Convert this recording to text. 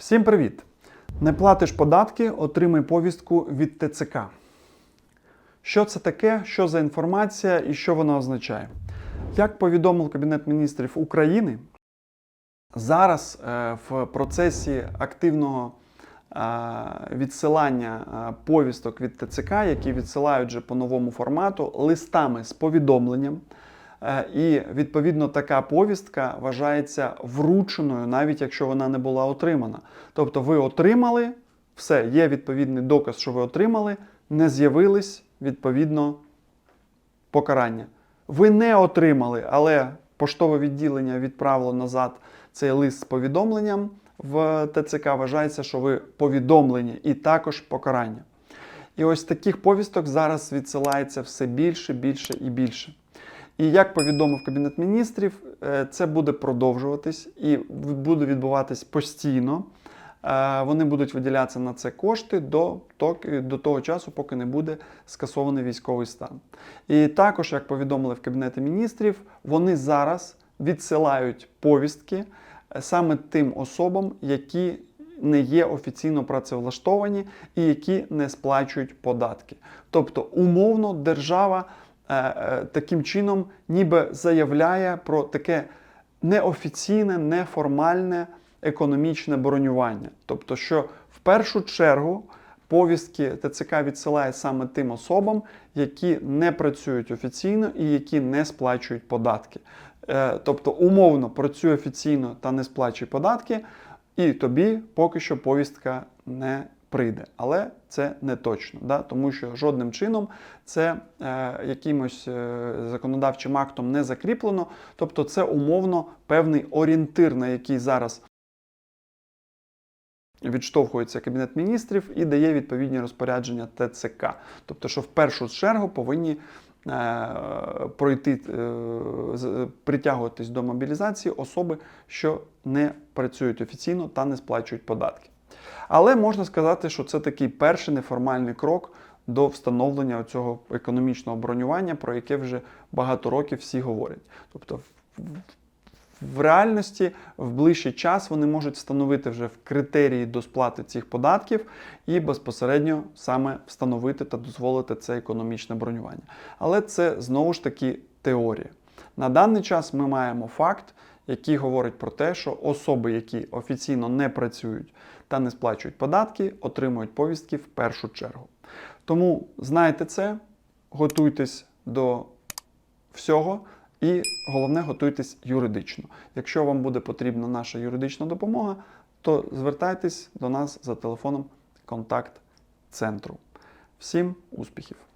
Всім привіт! Не платиш податки, отримай повістку від ТЦК. Що це таке, що за інформація і що вона означає? Як повідомив Кабінет міністрів України, зараз е, в процесі активного е, відсилання е, повісток від ТЦК, які відсилають вже по новому формату, листами з повідомленням. Е, І відповідно така повістка вважається врученою, навіть якщо вона не була отримана. Тобто ви отримали, все, є відповідний доказ, що ви отримали, не з'явились відповідно покарання. Ви не отримали, але поштове відділення відправило назад цей лист з повідомленням в ТЦК. Вважається, що ви повідомлені і також покарання. І ось таких повісток зараз відсилається все більше, більше і більше. І як повідомив Кабінет міністрів, е, це буде продовжуватись і буде відбуватись постійно. Е, Вони будуть виділятися на це кошти до, того часу, поки не буде скасований військовий стан. І також, як повідомили в Кабінеті міністрів, вони зараз відсилають повістки е, саме тим особам, які не є офіційно працевлаштовані і які не сплачують податки. Тобто, умовно, держава таким чином ніби заявляє про таке неофіційне, неформальне економічне бронювання. Тобто, що в першу чергу повістки ТЦК відсилає саме тим особам, які не працюють офіційно і які не сплачують податки. Е, Тобто, умовно працює офіційно та не сплачує податки, і тобі поки що повістка не прийде. Але це не точно, да? тому що жодним чином це е, якимось е, законодавчим актом не закріплено. Тобто, це умовно певний орієнтир, на який зараз відштовхується Кабінет міністрів і дає відповідні розпорядження ТЦК. Тобто, що в першу чергу повинні е, пройти, е, притягуватись до мобілізації особи, що не працюють офіційно та не сплачують податки. Але можна сказати, що це такий перший неформальний крок до встановлення цього економічного бронювання, про яке вже багато років всі говорять. Тобто, в- реальності в ближчий час вони можуть встановити вже в критерії до сплати цих податків і безпосередньо саме встановити та дозволити це економічне бронювання. Але це знову ж таки теорія. На даний час ми маємо факт, який говорить про те, що особи, які офіційно не працюють та не сплачують податки, отримують повістки в першу чергу. Тому знайте це, готуйтесь до всього. І головне, готуйтесь юридично. Якщо вам буде потрібна наша юридична допомога, то звертайтесь до нас за телефоном контакт центру. Всім успіхів!